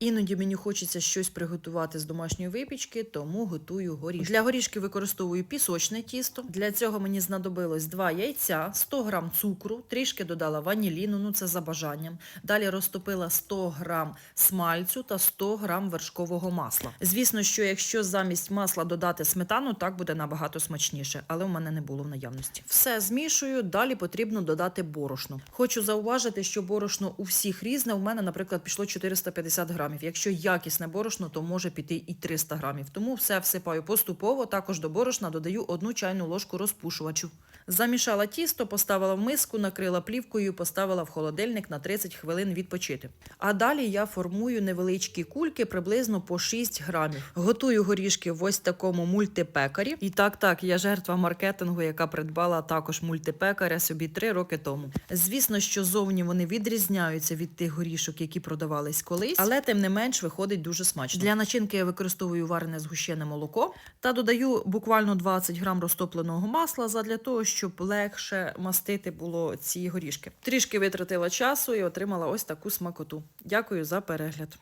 Іноді мені хочеться щось приготувати з домашньої випічки, тому готую горішки. Для горішки використовую пісочне тісто. Для цього мені знадобилось 2 яйця, 100 грам цукру, трішки додала ваніліну, ну це за бажанням. Далі розтопила 100 грам смальцю та 100 грам вершкового масла. Звісно, що якщо замість масла додати сметану, так буде набагато смачніше, але в мене не було в наявності. Все змішую, далі потрібно додати борошно. Хочу зауважити, що борошно у всіх різне. У мене, наприклад, пішло 450 грамів. Якщо якісне борошно, то може піти і 300 грамів. Тому все всипаю поступово. Також до борошна додаю одну чайну ложку розпушувачу. Замішала тісто, поставила в миску, накрила плівкою, поставила в холодильник на 30 хвилин відпочити. А далі я формую невеличкі кульки приблизно по 6 грамів. Готую горішки в ось такому мультипекарі. І так, так, я жертва маркетингу, яка придбала також мультипекаря собі 3 роки тому. Звісно, що зовні вони відрізняються від тих горішок, які продавались колись, але тим не менш виходить дуже смачно. Для начинки я використовую варене згущене молоко та додаю буквально 20 грам розтопленого масла задля того, щоб легше мастити було ці горішки. Трішки витратила часу і отримала ось таку смакоту. Дякую за перегляд.